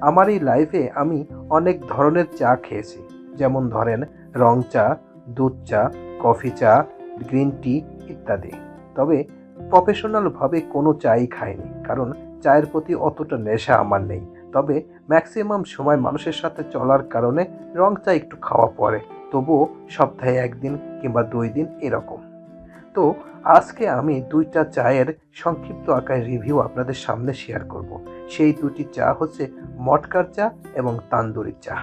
আমার এই লাইফে আমি অনেক ধরনের চা খেয়েছি। যেমন ধরেন, রং চা, দুধ চা, কফি চা, গ্রিন টি ইত্যাদি। তবে প্রফেশনালভাবে কোনো চাই খাইনি, কারণ চায়ের প্রতি অতটা নেশা আমার নেই। তবে ম্যাক্সিমাম সময় মানুষের সাথে চলার কারণে রং চা একটু খাওয়া পড়ে তবুও সপ্তাহে একদিন কিংবা দুই দিন এরকম। তো আজকে আমি দুইটা চায়ের সংক্ষিপ্ত আকারে রিভিউ আপনাদের সামনে শেয়ার করব। সেই দুটি চা হচ্ছে মটকার চা এবং তান্দুরি চা।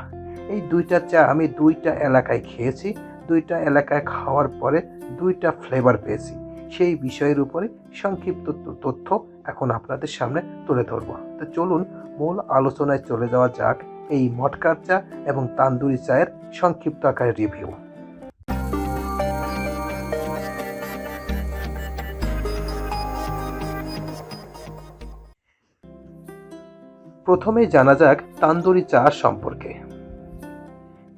এই দুইটা চা আমি দুইটা এলাকায় খেয়েছি, দুইটা এলাকায় খাওয়ার পরে দুইটা ফ্লেভার পেয়েছি। সেই বিষয়ের উপরে সংক্ষিপ্ত তথ্য এখন আপনাদের সামনে তুলে ধরব। তো চলুন মূল আলোচনায় চলে যাওয়া যাক এই মটকার চা এবং তান্দুরি চায়ের সংক্ষিপ্ত আকারে রিভিউ প্রথমে জানা যাক তান্দুরি চা সম্পর্কে।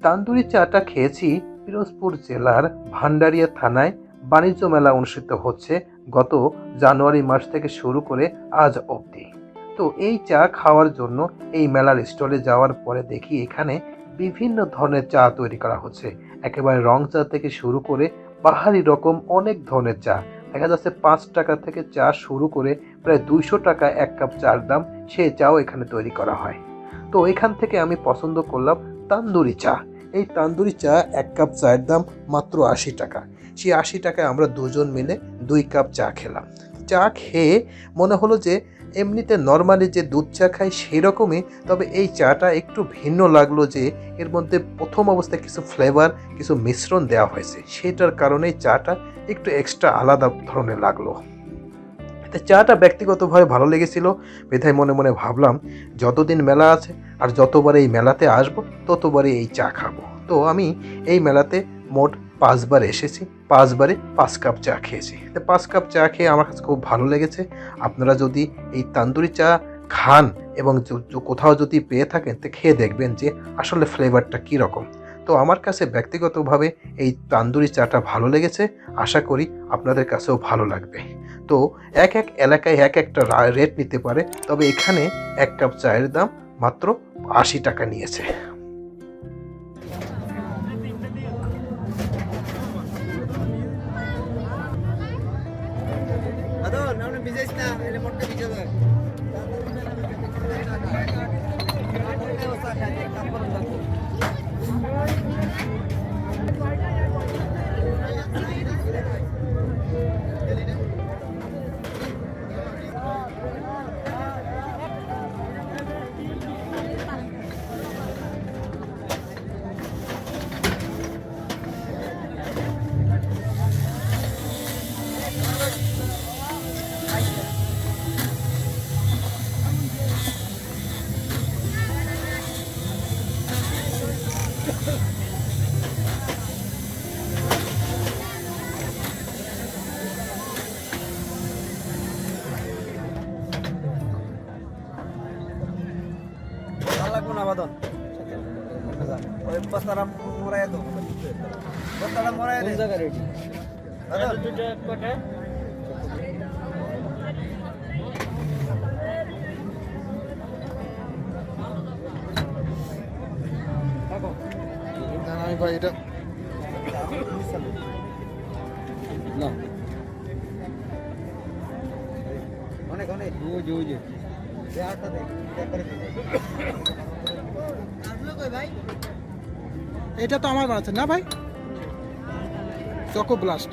তান্দুরি চাটা খেয়েছি পিরোজপুর জেলার ভান্ডারিয়া থানায়। বাণিজ্য মেলা অনুষ্ঠিত হচ্ছে গত জানুয়ারি মাস থেকে শুরু করে আজ অবধি। তো এই চা খাওয়ার জন্য এই মেলার স্টলে যাওয়ার পরে দেখি এখানে বিভিন্ন ধরনের চা তৈরি করা হচ্ছে। একেবারে রং চা থেকে শুরু করে পাহাড়ি রকম অনেক ধরনের চা। দেখা যাচ্ছে পাঁচ টাকা থেকে চা শুরু করে প্রায় দুইশো টাকা এক কাপ চার দাম সে চাও এখানে তৈরি করা হয়। তো এখান থেকে আমি পছন্দ করলাম তান্দুরি চা। এই তান্দুরি চা এক কাপ চায়ের দাম মাত্র আশি টাকা। সেই আশি টাকায় আমরা দুজন মিলে দুই কাপ চা খেলাম। চা খেয়ে মনে হলো যে এমনিতে নর্মালি যে দুধ চা খাই সেই রকমই তবে এই চাটা একটু ভিন্ন লাগল যে এর মধ্যে প্রথম অবস্থায় কিছু ফ্লেভার কিছু মিশ্রণ দেওয়া হয়েছে। সেটার কারণেই চাটা একটু এক্সট্রা আলাদা ধরনের লাগল। তো চাটা ব্যক্তিগতভাবে ভালো লেগেছিল। বিধায় মনে মনে ভাবলাম, যতদিন মেলা আছে আর যতবার এই মেলাতে আসব, ততবারই এই চা খাব। তো আমি এই মেলাতে মোট পাঁচবার এসেছি, পাঁচবারে পাঁচ কাপ চা খেয়েছি। তো পাঁচ কাপ চা খেয়ে আমার কাছে খুব ভালো লেগেছে। আপনারা যদি এই তান্দুরি চা খান এবং কোথাও যদি পেয়ে থাকেন, তো খেয়ে দেখবেন যে আসলে ফ্লেভারটা কী রকম তো আমার কাছে ব্যক্তিগতভাবে এই তান্দুরি চাটা ভালো লেগেছে আশা করি আপনাদের কাছেও ভালো লাগবে। তো এক এক এলাকায় এক একটা রেট নিতে পারে তবে এখানে এক কাপ চায়ের দাম মাত্র আশি টাকা নিয়েছে। Adon, nauna bisnes na, আমি ভাই এটা না অনেক অনেক ওই যে ওই যে দেখ ভাই এটা তো আমার বানাচ্ছে। না ভাই? চকো ব্লাস্ট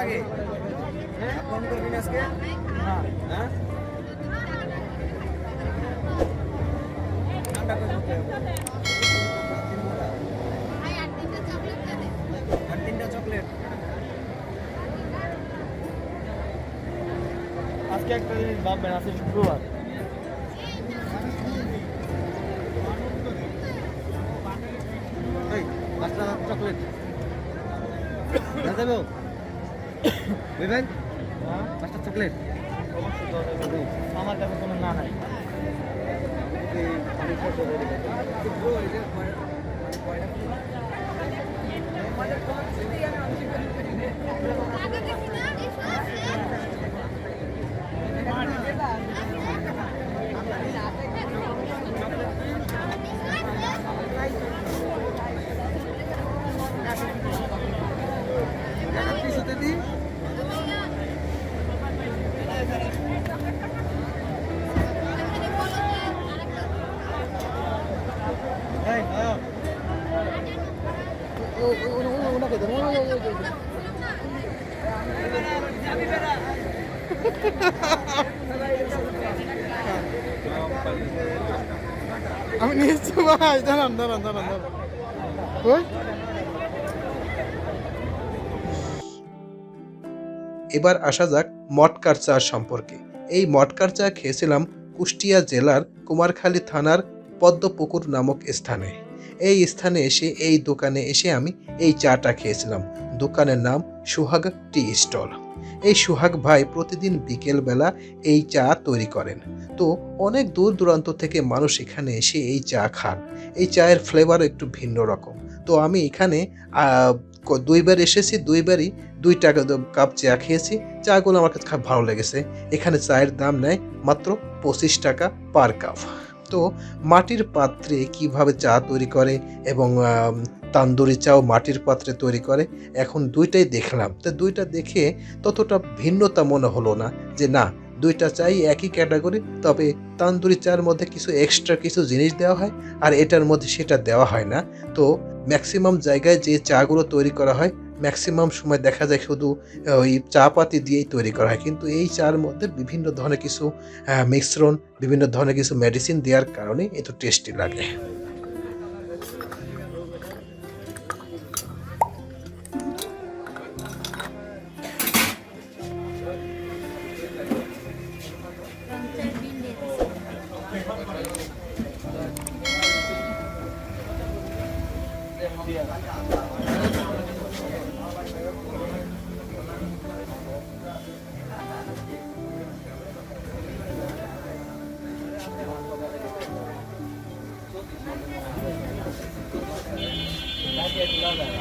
লাগে? ফোন করবি না আজকে? হ্যাঁ? চকলেট আজকে একটা জিনিস ভাববেন আজকে শুক্রবার। চকলেট দেবো বুঝবেন পাঁচটা চকলেট। আমার কাছে কোনো না নাই। আমি নিয়েছি, ভাই, দাঁড়ান দাঁড়ান দাঁড়ান দাঁড়ান। এবার আসা যাক মটকার চা সম্পর্কে। এই মটকার চা খেয়েছিলাম কুষ্টিয়া জেলার কুমারখালী থানার পদ্মপুকুর নামক স্থানে। এই স্থানে এসে, এই দোকানে এসে আমি এই চাটা খেয়েছিলাম। দোকানের নাম সুহাগ টি স্টল। এই সুহাগ ভাই প্রতিদিন বিকেলবেলা এই চা তৈরি করেন। তো অনেক দূর দূরান্ত থেকে মানুষ এখানে এসে এই চা খান। এই চায়ের ফ্লেভার একটু ভিন্ন রকম। তো আমি এখানে দুইবার এসেছি, দুইবারই দুই টাকা কাপ চা খেয়েছি। চাগুলো আমার কাছে খুব ভালো লেগেছে। এখানে চায়ের দাম নেয় মাত্র পঁচিশ টাকা পার কাপ। তো মাটির পাত্রে কীভাবে চা তৈরি করে এবং তান্দুরি চাও মাটির পাত্রে তৈরি করে, এখন দুইটাই দেখলাম। তো দুইটা দেখে ততটা ভিন্নতা মনে হলো না যে না, দুইটা চাই একই ক্যাটাগরি, তবে তান্দুরি চার মধ্যে কিছু এক্সট্রা কিছু জিনিস দেওয়া হয় আর এটার মধ্যে সেটা দেওয়া হয় না। তো ম্যাক্সিমাম জায়গায় যে চাগুলো তৈরি করা হয় ম্যাক্সিমাম সময় দেখা যায় শুধু ওই চা পাতি দিয়েই তৈরি করা হয়। কিন্তু এই চার মধ্যে বিভিন্ন ধরনের কিছু মিশ্রণ, বিভিন্ন ধরনের কিছু মেডিসিন দেওয়ার কারণে এত টেস্টি লাগে। なんだよ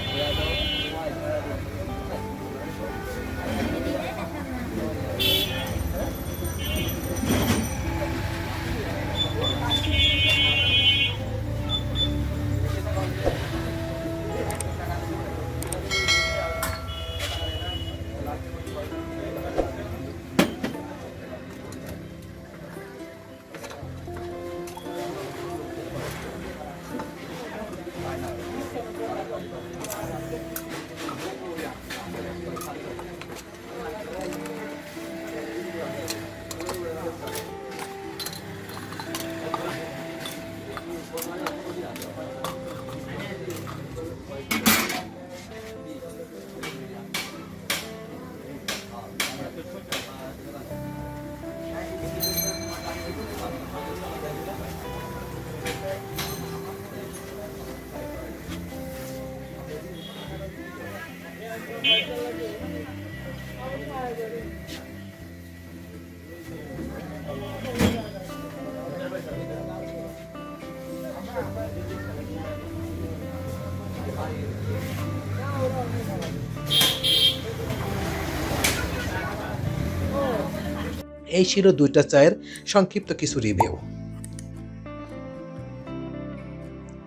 এই ছিল দুইটা চায়ের সংক্ষিপ্ত কিছু রিভিউ